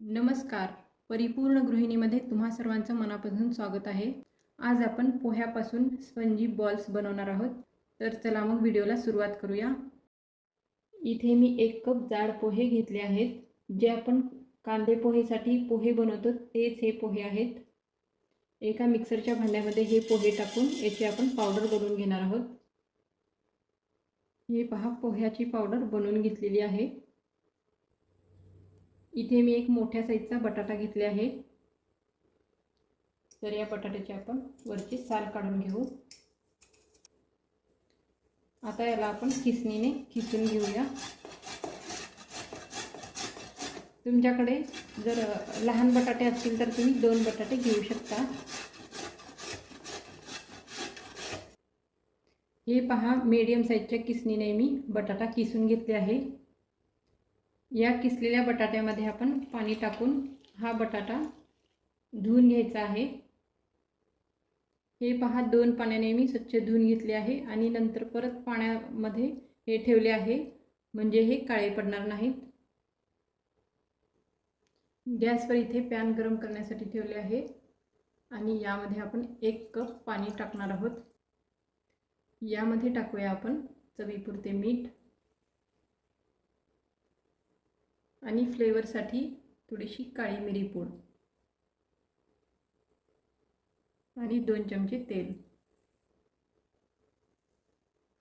नमस्कार. परिपूर्ण गृहिणीमध्ये तुम्हा सर्वांचं मनापासून स्वागत आहे. आज आपण पोह्यापासून स्पंजी बॉल्स बनवणार आहोत. तर चला मग व्हिडिओला सुरुवात करूया. इथे मी एक कप जाड पोहे घेतले आहेत. जे आपण कांदे पोहेसाठी पोहे बनवतो तेच हे पोहे आहेत. एका मिक्सरच्या भांड्यामध्ये हे पोहे टाकून याची आपण पावडर बनवून घेणार आहोत. हे पहा पोह्याची पावडर बनवून घेतलेली आहे. इथे मी एक मोठ्या साईजचा बटाटा घेतले आहे. तर या बटाट्याची आपण वरची साल काढून घेऊ. आता याला आपण किसणीने किसून घेऊया. तुमच्याकडे जर लहान बटाटे असतील तर तुम्ही दोन बटाटे घेऊ शकता. हे पहा मीडियम साईजच्या किसणीने मी बटाटा किसून घेतले आहे. या किसलेल्या बटाट्यामध्ये आपण पाणी टाकून हा बटाटा धुवून घ्यायचा आहे. हे पहा दोन पाण्याने मी स्वच्छ धुवून घेतले आहे आणि नंतर परत पाण्यामध्ये हे ठेवले आहे. म्हणजे हे काळे पडणार नाहीत. गॅसवर इथे पॅन गरम करण्यासाठी ठेवले आहे आणि यामध्ये आपण एक कप पाणी टाकणार आहोत. यामध्ये टाकूया आपण चवीपुरते मीठ. आणि फ्लेवरसाठी थोडीशी काळी मिरी पूड. आणि दोन चमचे तेल.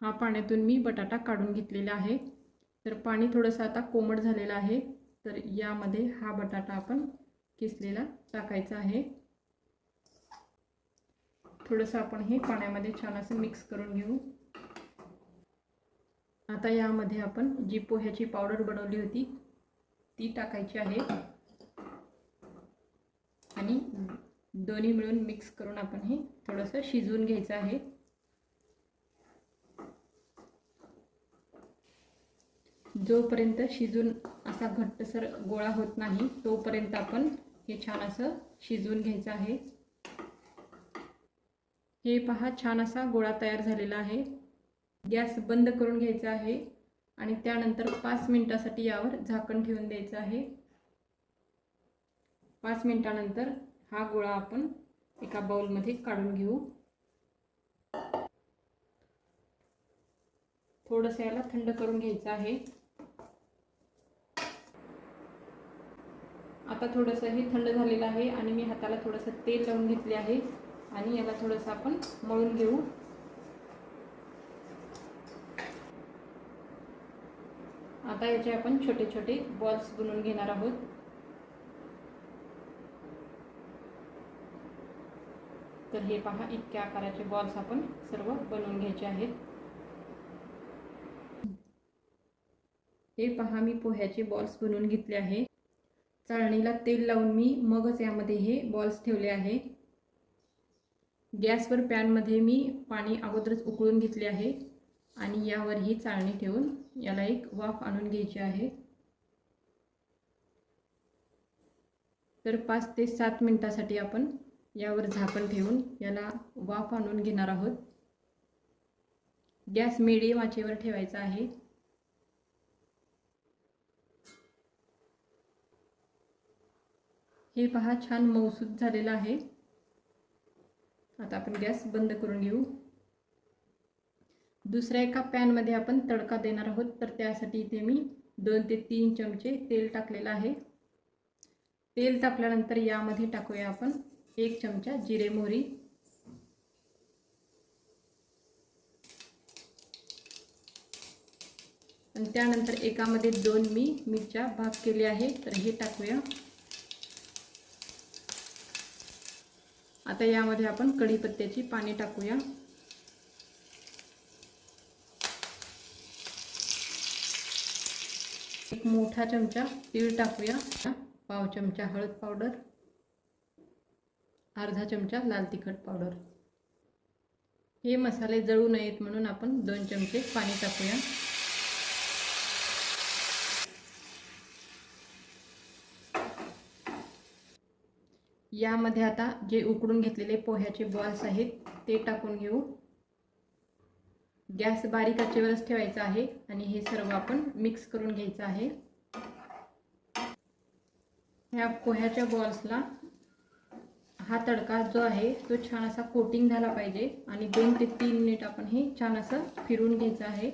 हा पाण्यातून मी बटाटा काढून घेतलेला आहे. तर पाणी थोडंसं आता कोमट झालेलं आहे. तर यामध्ये हा बटाटा आपण किसलेला टाकायचा आहे. थोडंसं आपण हे पाण्यामध्ये छान असं मिक्स करून घेऊ. आता यामध्ये आपण जी पोह्याची पावडर बनवली होती ती टाकायची आहे. आणि दोन्ही मिळून मिक्स करून आपण हे थोडंसं शिजवून घ्यायचं आहे. जोपर्यंत शिजून असा घट्टसर गोळा होत नाही तोपर्यंत आपण हे छान असं शिजवून घ्यायचं आहे. हे पहा छान असा गोळा तयार झालेला आहे. गॅस बंद करून घ्यायचा आहे. आणि त्यानंतर पाच मिनटासाठी यावर झाकण ठेवून द्यायचं आहे. पाच मिनटानंतर हा गोळा आपण एका बाउलमध्ये काढून घेऊ. थोडंसं याला थंड करून घ्यायचं आहे. आता थोडंसं हे थंड झालेलं आहे आणि मी हाताला थोडंसं तेल लावून घेतले आहे आणि याला थोडंसं आपण मळून घेऊ. आता याचे आपण छोटे छोटे बॉल्स बनवून घेणार आहोत. तर हे पहा इतक्या आकाराचे बॉल्स आपण सर्व बनवून घ्यायचे आहेत. हे पहा मी पोह्याचे बॉल्स बनवून घेतले आहे. चाळणीला तेल लावून मी मगच यामध्ये हे बॉल्स ठेवले आहे. गॅसवर पॅनमध्ये मी पाणी अगोदरच उकळून घेतले आहे. आणि यावर ही चाळणी ठेवून याला एक वाफ आणून घ्यायची आहे. तर पाच ते सात मिनटासाठी आपण यावर झाकण ठेवून याला वाफ आणून घेणार आहोत. गॅस मिडियम आचेवर ठेवायचा आहे. हे पहा छान मऊसूद झालेलं आहे. आता आपण गॅस बंद करून घेऊ. दुसऱ्या एका पॅनमध्ये आपण तडका देणार आहोत. तर त्यासाठी इथे मी दोन ते तीन चमचे तेल टाकलेलं आहे. तेल टाकल्यानंतर यामध्ये टाकूया आपण एक चमचा जिरे मोहरी. आणि त्यानंतर एकामध्ये दोन मी मिरच्या भाग केली आहे. तर हे टाकूया. आता यामध्ये आपण कढीपत्त्याची पाने टाकूया. एक मोठा चमचा तीळ टाकूया. पाव चमचा हळद पावडर. अर्धा चमचा लाल तिखट पावडर. हे मसाले जळू नयेत म्हणून आपण दोन चमचे पाणी टाकूया. यामध्ये आता जे उकडून घेतलेले पोह्याचे बॉल्स आहेत ते टाकून घेऊ. गॅस बारीक आचेवरच ठेवायचा आहे आणि हे सर्व आपण मिक्स करून घ्यायचं आहे. ह्या पोह्याच्या बॉल्सला हा तडका जो आहे तो छान असा कोटिंग झाला पाहिजे आणि दोन ते तीन मिनिट आपण हे छान असं फिरून घ्यायचं आहे.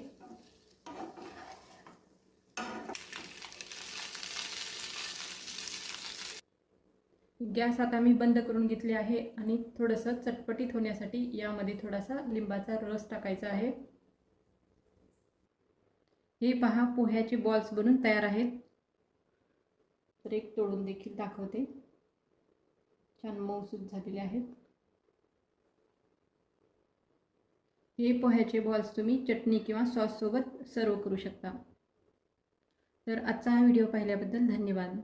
गॅस आता मी बंद करून घेतले आहे आणि थोडंसं चटपटीत होण्यासाठी यामध्ये थोडासा लिंबाचा रस टाकायचा आहे. हे पहा पोह्याचे बॉल्स बनून तयार आहेत. तर एक तोडून देखील दाखवते. छान मऊसूद झालेले आहेत. हे पोह्याचे बॉल्स तुम्ही चटणी किंवा सॉससोबत सर्व करू शकता. तर आजचा हा व्हिडिओ पाहिल्याबद्दल धन्यवाद.